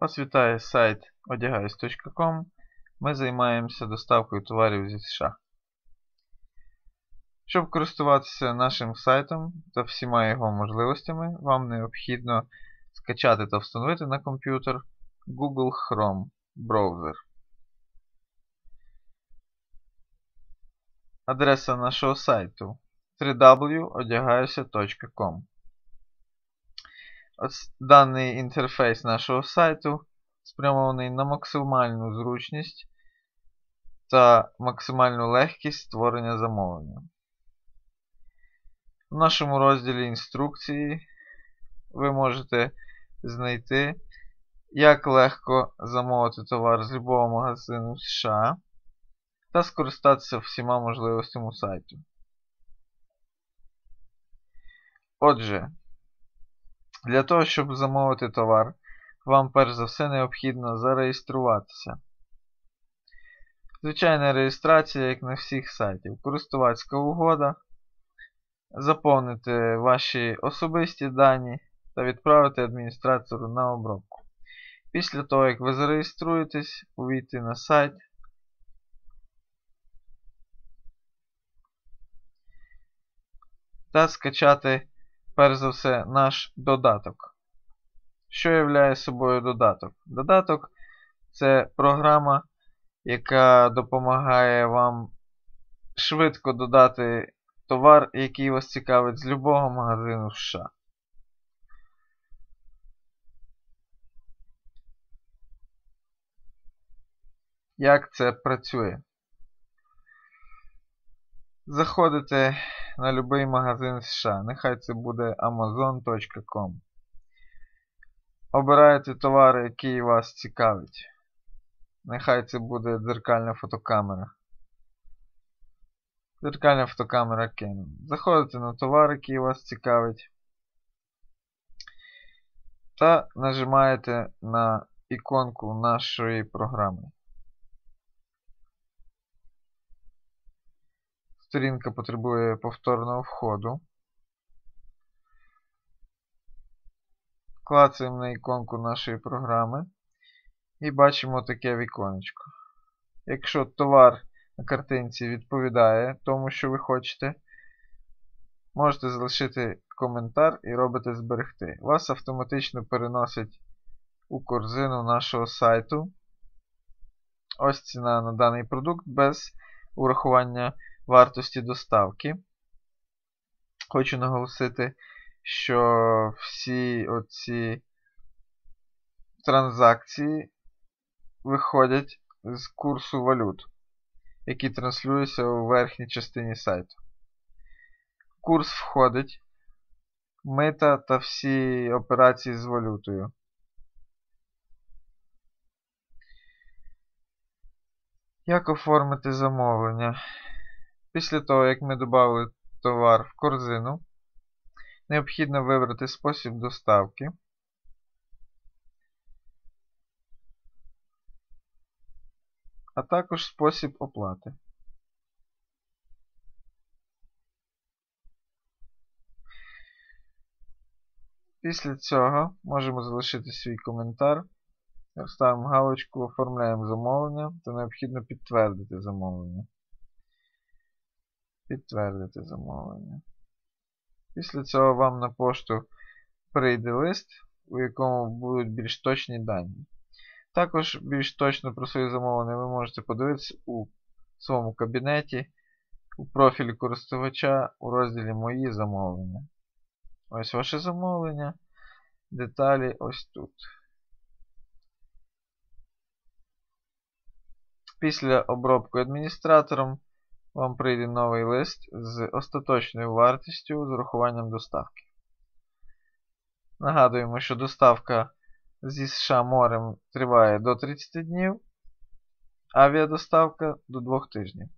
Вас вітає сайт одягаюсь.com. Ми займаємося доставкою товарів зі США. Щоб користуватися нашим сайтом та всіма його можливостями, вам необхідно скачати та встановити на комп'ютер Google Chrome браузер. Адреса нашого сайту www.одягаюся.com Даний інтерфейс нашого сайту спрямований на максимальну зручність та максимальну легкість створення замовлення. В нашому розділі інструкції ви можете знайти, як легко замовити товар з любого магазину США та скористатися всіма можливостями сайту. Отже, для того, щоб замовити товар, вам перш за все необхідно зареєструватися. Звичайна реєстрація, як на всіх сайтів. Користувацька угода, заповнити ваші особисті дані та відправити адміністратору на обробку. Після того, як ви зареєструєтесь, увійти на сайт. Та скачати перш за все, наш додаток. Що являє собою додаток? Додаток це програма, яка допомагає вам швидко додати товар, який вас цікавить з любого магазину США. Як це працює? Заходите на будь-який магазин США. Нехай це буде amazon.com. Обираєте товари, які вас цікавить. Нехай це буде дзеркальна фотокамера. Дзеркальна фотокамера Canon. Заходите на товар, який вас цікавить. Та нажимаєте на іконку нашої програми. Сторінка потребує повторного входу. Клацаємо на іконку нашої програми і бачимо таке віконечко. Якщо товар на картинці відповідає тому, що ви хочете, можете залишити коментар і робите зберегти. Вас автоматично переносить у корзину нашого сайту. Ось ціна на даний продукт без урахування вартості доставки. Хочу наголосити, що всі оці транзакції виходять з курсу валют, який транслюється у верхній частині сайту. Курс входить мита та всі операції з валютою. Як оформити замовлення? Після того, як ми додали товар в корзину, необхідно вибрати спосіб доставки. А також спосіб оплати. Після цього можемо залишити свій коментар. Ставимо галочку, оформляємо замовлення, та необхідно підтвердити замовлення. Підтвердити замовлення. Після цього вам на пошту прийде лист, у якому будуть більш точні дані. Також більш точно про свої замовлення ви можете подивитися у своєму кабінеті, у профілі користувача у розділі Мої замовлення. Ось ваше замовлення. Деталі ось тут. Після обробки адміністратором вам прийде новий лист з остаточною вартістю з урахуванням доставки. Нагадуємо, що доставка зі США морем триває до 30 днів, авіадоставка до 2 тижнів.